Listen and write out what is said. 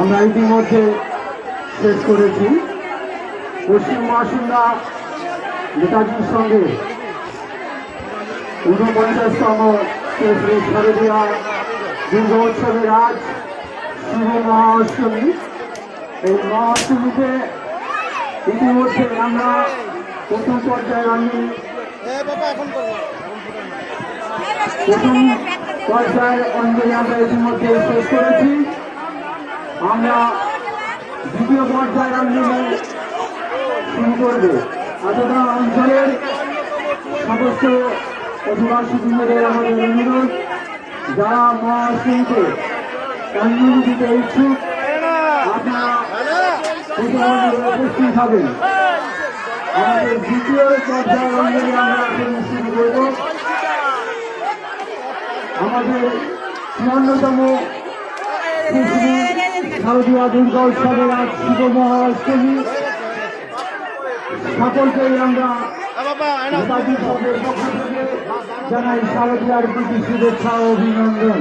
আমরা ইতিমধ্যে শেষ করেছি। পশ্চিম মহাসিন্দা নেতাজির সঙ্গে ঊনপঞ্চাশতম শ্রী শারদীয়া দুর্গা উৎসবের আজ শুভ মহাষ্টমী এই মহাষ্টমীতে ইতিমধ্যে আমরা প্রথম পর্যায়ে আমি প্রথম পর্যায়ে অঞ্জলি আমরা ইতিমধ্যে শেষ করেছি। আমরা দ্বিতীয় পর্যায়ের অঞ্জলি শুরু করব। এতটা অঞ্চলের সমস্ত অধিবাসী বৃন্দদের আমাদের অনুরোধ, যারা মহাশ্রীতে অঞ্জলি দিতে ইচ্ছুক, আপনারা উপস্থিত হবেন আমাদের দ্বিতীয় পর্যায়ের অঞ্জলি আমরা শুরু করব। আমাদের চুয়ান্নতম শারদীয়া দুর্গা উৎসবের আজ শুভ মহাষ্টমী সকলকেই আমরা জানাই শারদীয়ার প্রতি শুভেচ্ছা ও অভিনন্দন।